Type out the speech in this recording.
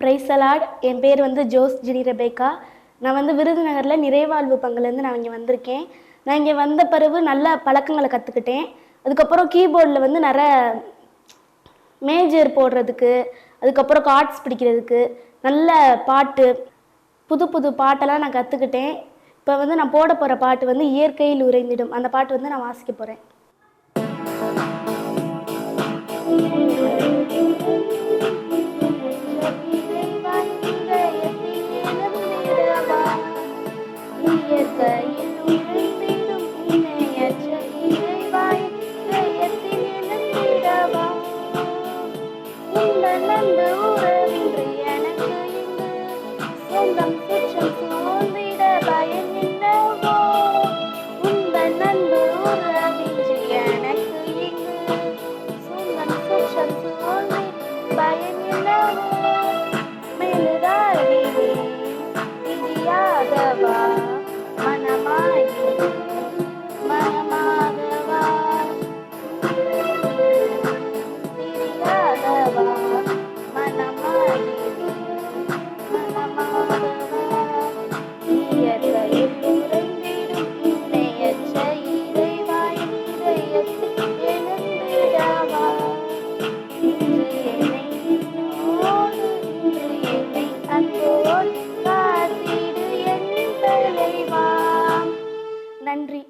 Price allot என் பேர் வந்து Jose ஜினி Rebecca. நான் வந்து விருதுநகரில் நிறைவாழ்வு பங்குலேருந்து நான் இங்கே வந்திருக்கேன். நான் இங்கே வந்த பிறகு நல்ல பழக்கங்களை கற்றுக்கிட்டேன் அதுக்கப்புறம் கீபோர்டில் வந்து நிறைய மேஜர் போடுறதுக்கு அதுக்கப்புறம் கார்ட்ஸ் பிடிக்கிறதுக்கு நல்ல பாட்டு புது புது பாட்டெல்லாம் நான் கற்றுக்கிட்டேன் இப்போ வந்து நான் போட போகிற பாட்டு வந்து இயற்கையில் உறைந்திடும். அந்த பாட்டு வந்து நான் வாசிக்க போகிறேன் remember நன்றி.